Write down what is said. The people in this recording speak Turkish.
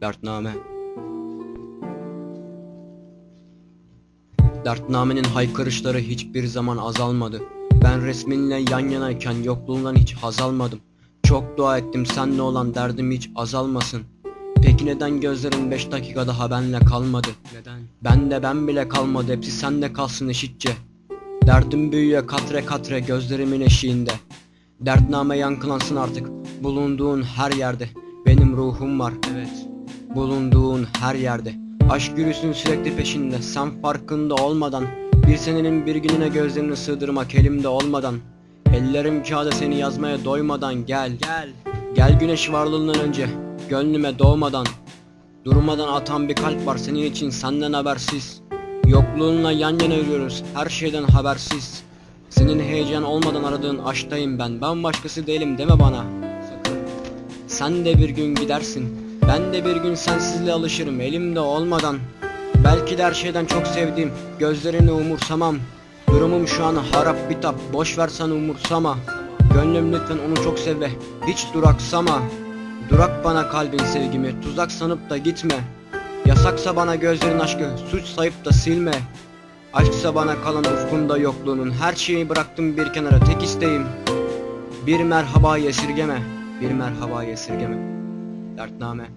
Dertname. Dertnamenin haykırışları hiçbir zaman azalmadı. Ben resminle yan yanayken yokluğundan hiç haz almadım. Çok dua ettim senle olan derdim hiç azalmasın. Peki neden gözlerin 5 dakika daha benle kalmadı? Neden? Ben de ben bile kalmadı hepsi sende kalsın eşitçe. Derdim büyüyor katre katre gözlerimin eşiğinde. Dertname yankılansın artık bulunduğun her yerde. Benim ruhum var. Evet Bulunduğun her yerde. Aşk yürüsün sürekli peşinde Sen farkında olmadan. Bir senenin bir gününe gözlerini sığdırmak elimde olmadan. Ellerim kağıda seni yazmaya doymadan gel Gel. Gel güneş varlığından önce Gönlüme doğmadan. Durmadan atan bir kalp var senin için senden habersiz. Yokluğunla yan yana yürüyoruz her şeyden habersiz. Senin heyecan olmadan aradığın aşktayım ben Ben başkası değilim deme bana. Sen de bir gün gidersin Ben de bir gün sensizliğe alışırım elimde olmadan. Belki de her şeyden çok sevdiğim Gözlerini umursamam. Durumum şu an harap bitap Boş versen umursama. Gönlüm lütfen onu çok sev ve Hiç duraksama. Durak bana kalbin sevgimi Tuzak sanıp da gitme. Yasaksa bana gözlerin aşkı Suç sayıp da silme. Aşksa bana kalan ufkunda yokluğunun Her şeyi bıraktım bir kenara tek isteğim. Bir merhaba esirgeme Bir merhaba esirgeme Dertname